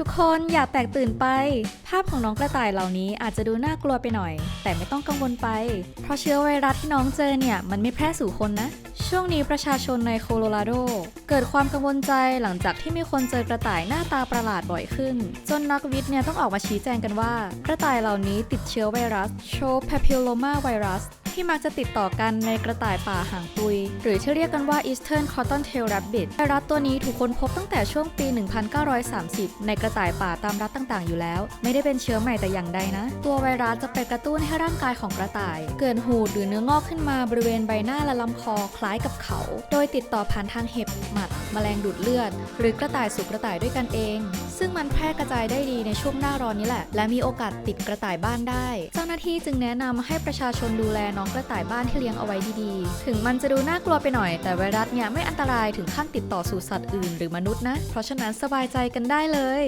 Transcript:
ทุกคนอย่าแตกตื่นไป ภาพของน้องกระต่ายเหล่านี้อาจจะดูน่ากลัวไปหน่อย แต่ไม่ต้องกังวลไป เพราะเชื้อไวรัสที่น้องเจอเนี่ยมันไม่แพร่สู่คนนะ ช่วงนี้ประชาชนในโคโลราโด เกิดความกังวลใจหลังจากที่มีคนเจอกระต่ายหน้าตาประหลาดบ่อยขึ้น จนนักวิทย์เนี่ยต้องออกมาชี้แจงกันว่า กระต่ายเหล่านี้ติดเชื้อไวรัสโชพาพิโลมาไวรัส ที่มักจะติดต่อกันในกระต่ายป่าหางปุย หรือที่เรียกกันว่า Eastern Cottontail Rabbit ไวรัสตัวนี้ถูกค้นพบตั้งแต่ช่วงปี 1930 ในกระต่ายป่าตามรัฐต่างๆ อยู่แล้ว ไม่ได้เป็นเชื้อใหม่แต่อย่างใดนะ ตัวไวรัสจะไปกระตุ้นให้ร่างกายของกระต่าย เกิดหูดหรือเนื้องอกขึ้นมาบริเวณใบหน้าและลำคอคล้ายกับเขา โดยติดต่อผ่านทางเห็บหมัดแมลงดูดเลือด หรือกระต่ายสู่กระต่ายด้วยกันเอง ซึ่งมันแพร่กระจายได้ดีในช่วงหน้าร้อนนี้แหละ และมีโอกาสติดกระต่ายบ้านได้ เจ้าหน้าที่จึงแนะนำให้ประชาชนดูแลน้องกระต่ายบ้านที่เลี้ยงเอาไว้ดีๆ ถึงมันจะดูน่ากลัวไปหน่อย แต่ไวรัสเนี่ยไม่อันตรายถึงขั้นติดต่อสู่สัตว์อื่นหรือมนุษย์นะ เพราะฉะนั้นสบายใจกันได้เลย